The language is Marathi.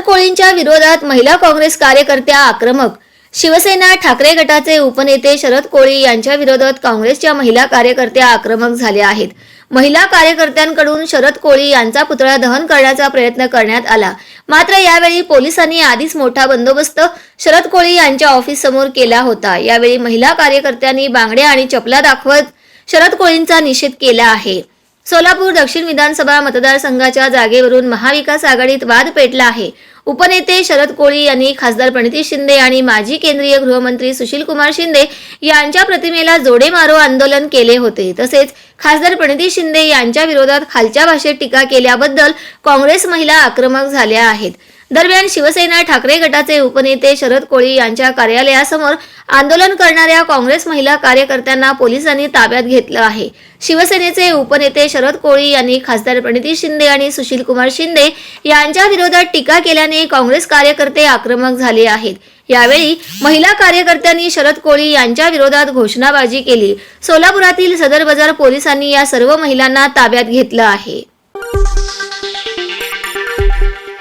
शरद कोळींच्या विरोधात महिला काँग्रेस कार्यकर्त्या आक्रमक. शिवसेना ठाकरे गटाचे उपनेते शरद कोळी यांच्या विरोधात काँग्रेसच्या महिला कार्यकर्त्या आक्रमक झाल्या आहेत. महिला कार्यकर्त्यांकडून शरद कोळी यांचा पुतळा दहन करण्याचा प्रयत्न करण्यात आला. मात्र यावेळी पोलिसांनी आधीच मोठा बंदोबस्त शरद कोळी यांच्या ऑफिस समोर केला होता. यावेळी महिला कार्यकर्त्यांनी बांगड्या आणि चपला दाखवत शरद कोळींचा निषेध केला आहे. सोलापूर दक्षिण विधानसभा मतदारसंघाच्या जागेवरून महाविकास आघाडीत वाद पेटला आहे. उपनेते शरद कोळी यांनी खासदार प्रणिती शिंदे आणि माजी केंद्रीय गृहमंत्री सुशील कुमार शिंदे यांच्या प्रतिमेला जोडे मारो आंदोलन केले होते. तसेच खासदार प्रणिती शिंदे यांच्या विरोधात खालच्या भाषेत टीका केल्याबद्दल काँग्रेस महिला आक्रमक झाल्या आहेत. दरम्यान शिवसेना ठाकरे गटाचे उपनेते शरद कोळी यांच्या कार्यालयासमोर आंदोलन करणाऱ्या काँग्रेस महिला कार्यकर्त्यांना पोलिसांनी ताब्यात घेतलं आहे. शिवसेनेचे उपनेते शरद कोळी यांनी खासदार प्रणिती शिंदे आणि सुशील कुमार शिंदे यांच्या विरोधात टीका केल्याने काँग्रेस कार्यकर्ते आक्रमक झाले आहेत. यावेळी महिला कार्यकर्त्यांनी शरद कोळी यांच्या विरोधात घोषणाबाजी केली. सोलापुरातील सदर बाजार पोलिसांनी या सर्व महिलांना ताब्यात घेतलं आहे.